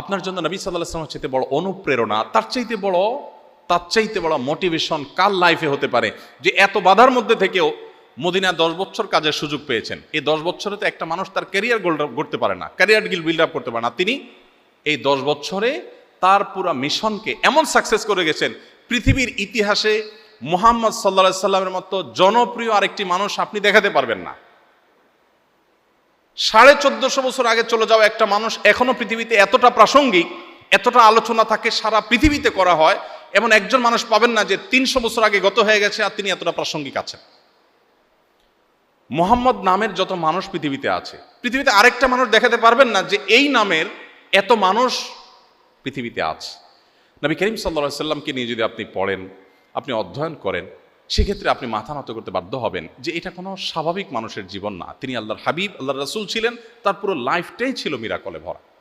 আপনার জন্য নবী সাল্লাহ আসলামের চাইতে বড় অনুপ্রেরণা, তার চাইতে বড়, তার চাইতে বড় মোটিভেশন কার লাইফে হতে পারে? যে এত বাধার মধ্যে থেকেও মদিনা দশ বছর কাজের সুযোগ পেয়েছেন। এই দশ বছরে তো একটা মানুষ তার ক্যারিয়ার গোল্ড করতে পারে না ক্যারিয়ার গিল বিল্ড আপ করতে পারে না। তিনি এই দশ বছরে তার পুরা মিশনকে এমন সাকসেস করে গেছেন, পৃথিবীর ইতিহাসে মোহাম্মদ সাল্লা সাল্লামের মতো জনপ্রিয় আরেকটি মানুষ আপনি দেখাতে পারবেন না। সাড়ে চোদ্দশো বছর আগে চলে যাওয়া একটা মানুষ এখনও পৃথিবীতে এতটা প্রাসঙ্গিক, এতটা আলোচনা থাকে, সারা পৃথিবীতে করা হয়, এমন একজন মানুষ পাবেন না যে তিনশো বছর আগে গত হয়ে গেছে আর তিনি এতটা প্রাসঙ্গিক আছেন। মোহাম্মদ নামের যত মানুষ পৃথিবীতে আছে, পৃথিবীতে আরেকটা মানুষ দেখাতে পারবেন না যে এই নামের এত মানুষ পৃথিবীতে আছে। নবী করিম সাল্লা সাল্লামকে নিয়ে যদি আপনি পড়েন, আপনি অধ্যয়ন করেন সেক্ষেত্রে আপনি মাথা নত করতে বাধ্য হবেন যে এটা কোনো স্বাভাবিক মানুষের জীবন না। তিনি আল্লাহর হাবিব, আল্লাহর রাসুল ছিলেন, তার পুরো লাইফটাই ছিল মিরাকলে ভরা।